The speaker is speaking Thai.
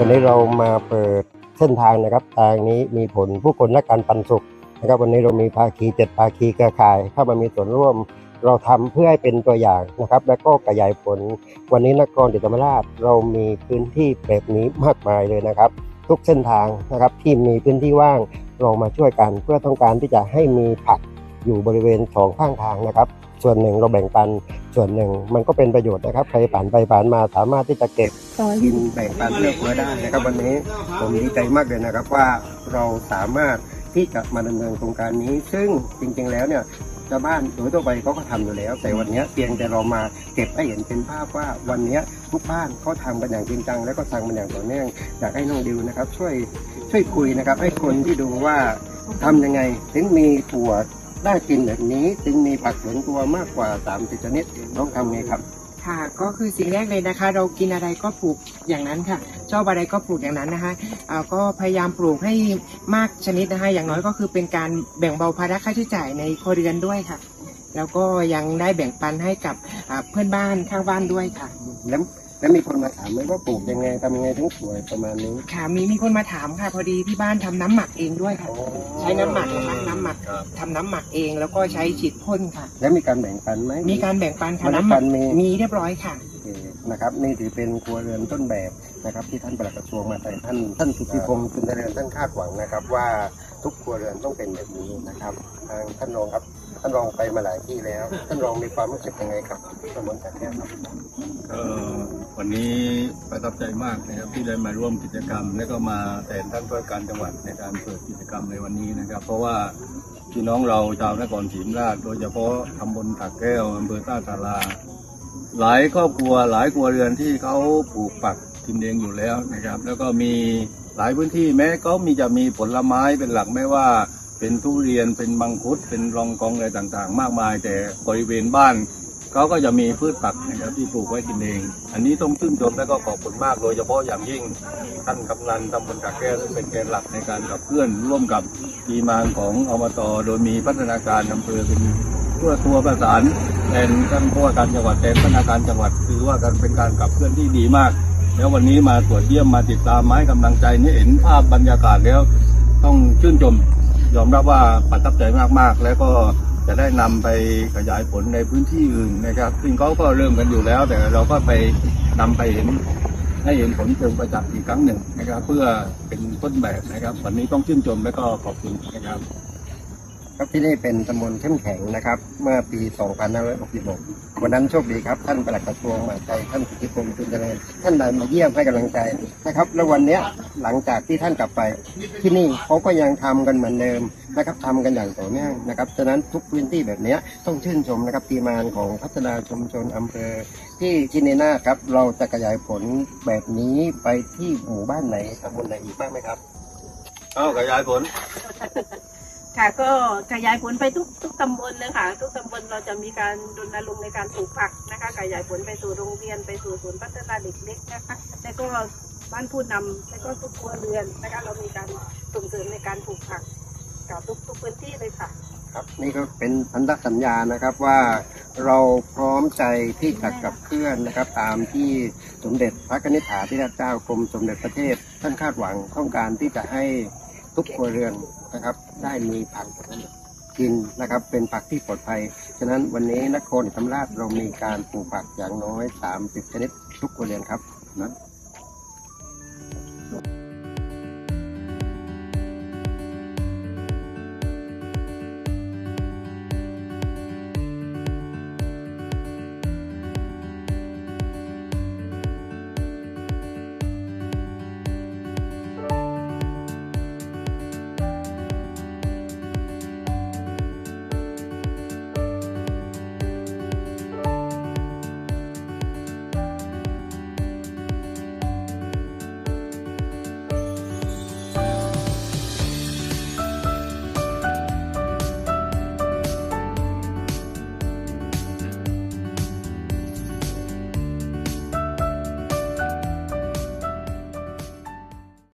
วันนี้เรามาเปิดเส้นทางนะครับทางนี้มีผลผู้คนและการปันสุขนะครับวันนี้เรามีภาคีเจ็ดภาคีเครือข่าย เข้ามามีส่วนร่วม เราทำเพื่อให้เป็นตัวอย่างนะครับ และก็ขยายผล วันนี้นครศรีธรรมราชเรามีพื้นที่แบบนี้มากมายเลยนะครับ ทุกเส้นทางนะครับที่มีพื้นที่ว่างเรามาช่วยกันเพื่อต้องการที่จะให้มีผักอยู่บริเวณสองข้างทางนะครับ ส่วนหนึ่งเราแบ่งปัน ส่วนหนึ่ง มันก็เป็นประโยชน์นะครับ ใครผ่านไปผ่านมาสามารถที่จะเก็บกินแบ่งปันเลือกเพื่อได้นะครับ วันนี้ผมดีใจมากเลยนะครับว่าเราสามารถที่จะมาดำเนินโครงการนี้ ซึ่งจริงๆแล้วเนี่ยชาวบ้านโดยทั่วไปเขาก็ทำอยู่แล้ว แต่วันนี้เพียงแต่เรามาเก็บให้เห็นเป็นภาพว่าวันนี้ทุกบ้านเขาทำกันอย่างจริงจังแล้วก็ทำกันอย่างต่อเนื่องอยากให้น้องดิวนะครับ ช่วยช่วยคุยนะครับ ให้คนที่ดูว่าทำยังไงถึงมีถั่ว ได้กินแบบนี้ถึงมีผักสวนครัวมากกว่า30ชนิดต้องทำไงครับ ค่ะ ก็คือสิ่งแรกเลยนะคะ เรากินอะไรก็ปลูกอย่างนั้นค่ะ ชอบอะไรก็ปลูกอย่างนั้นนะคะอ่าก็พยายามปลูกให้มากชนิดนะคะ อย่างน้อยก็คือเป็นการแบ่งเบาภาระค่าใช้จ่ายในครัวเรือนด้วยค่ะ แล้วก็ยังได้แบ่งปันให้กับอ่าเพื่อนบ้านข้างบ้านด้วยค่ะแล้ว แล้วมีคนมาถามไหมว่าปลูกยังไงทำยังไงถึงสวยประมาณนี้ ค่ะมีมีคนมาถามค่ะ พอดีที่บ้านทำน้ำหมักเองด้วยค่ะ ใช้น้ำหมักนะคะน้ำหมักทำน้ำหมักเองแล้วก็ใช้ฉีดพ่นค่ะ แล้วมีการแบ่งปันไหม มีการแบ่งปันค่ะเมล็ดน้ำหพัมักนธุ์มี มีเรียบร้อยค่ะ โอเคนะครับนี่ถือเป็นครัวเรือนต้นแบบนะครับ ที่ท่านปลัดกระทรวงมาแต่ท่านท่านสุทธิพงศ์จุนเจริญท่านคาดหวังนะครับ ว่าทุกครัวเรือนต้องเป็นแบบนี้นะครับทางท่านรองครับ ท่านรองไปมาหลายที่แล้ว ท่านรองมีความรู้สึกยังไงครับตำบลตะแคงครับก็วันนี้ประทับใจมากนะครับที่ได้มาร่วมกิจกรรม และก็มาแทนท่านผู้ว่าการจังหวัดในการเปิดกิจกรรมในวันนี้นะครับ เพราะว่าพี่น้องเราชาวนครศรีธรรมราชโดยเฉพาะตำบลตักแก้วอำเภอท่าสาราหลายครอบครัวหลายครัวเรือนที่เขาปลูกปักกินเองอยู่แล้วนะครับ แล้วก็มีหลายพื้นที่แม้เขามีจะมีผลไม้เป็นหลักไม่ว่า เป็นทุเรียนเป็นมังคุดเป็นรองกองอะไรต่างๆ มากมาย แต่บริเวณบ้านเขาก็จะมีพืชผักนะครับที่ปลูกไว้กินเอง อันนี้ต้องชื่นชมและก็ขอบคุณมากโดยเฉพาะอย่างยิ่งท่านกำนันตำบลตากแก้วซึ่งเป็นแกนหลักในการขับเคลื่อนร่วมกับทีมงานของอบตโดยมีพัฒนาการอำเภอเป็นตัวตัวประสานแทนท่านผู้ว่าการจังหวัดแทนพัฒนาการจังหวัดคือว่าการเป็นการขับเคลื่อนที่ดีมาก แล้ววันนี้มาตรวจเยี่ยมมาติดตามไม้กำลังใจนี่เห็นภาพบรรยากาศแล้ว ต้องชื่นชม ยอมรับว่าประทับใจมากๆ แล้วก็จะได้นำไปขยายผลในพื้นที่อื่นนะครับ ซึ่งเขาก็เริ่มกันอยู่แล้ว แต่เราก็ไปนำไปเห็นให้เห็นผลเชิงประจักษ์อีกครั้งหนึ่งนะครับ เพื่อเป็นต้นแบบนะครับ วันนี้ต้องชื่นชมและก็ขอบคุณนะครับ ครับที่นี่เป็นตำบลเข้มแข็งนะครับ เมื่อปี 2566 วันนั้นโชคดีครับ ท่านประหลัดกระทรวงมหาดไทยท่านสุทธิพงศ์จุนเจริญท่านได้มาเยี่ยมให้กำลังใจนะครับ แล้ววันเนี้ยหลังจากที่ท่านกลับไป ที่นี่เขาก็ยังทำกันเหมือนเดิมนะครับทำกันอย่างต่อเนื่องนะครับฉะนั้นทุกพื้นที่แบบนี้ต้องชื่นชมนะครับทีมงานของพัฒนาชุมชนอำเภอ ที่ที่ในหน้าครับเราจะขยายผลแบบนี้ไปที่หมู่บ้านไหนตำบลไหนอีกบ้างไหมครับ เอาขยายผล ค่ะก็ขยายผลไปทุกทุกตำบลเลยค่ะ ทุกตำบลเราจะมีการรณรงค์ในการปลูกผักนะคะ ขยายผลไปสู่โรงเรียนไปสู่ศูนย์พัฒนาเด็กเล็กนะคะแล้วก็บ้านผู้นำแล้วก็ทุกครัวเรือนนะคะเรามีการส่งเสริมในการปลูกผักกับทุกทุกพื้นที่เลยค่ะครับนี่ก็เป็นพันธสัญญานะครับว่าเราพร้อมใจที่จะกับเคลื่อนนะครับ ตามที่สมเด็จพระนิธิถาธิราชเจ้ากรมสมเด็จพระเทพท่านคาดหวังต้องการที่จะให้ ทุกครัวเรือนนะครับ ได้มีผักกินนะครับ เป็นผักที่ปลอดภัย ฉะนั้นวันนี้นครธรรมราชเรามีการปลูกผักอย่างน้อย 30 ชนิดทุกครัวเรือนครับนะ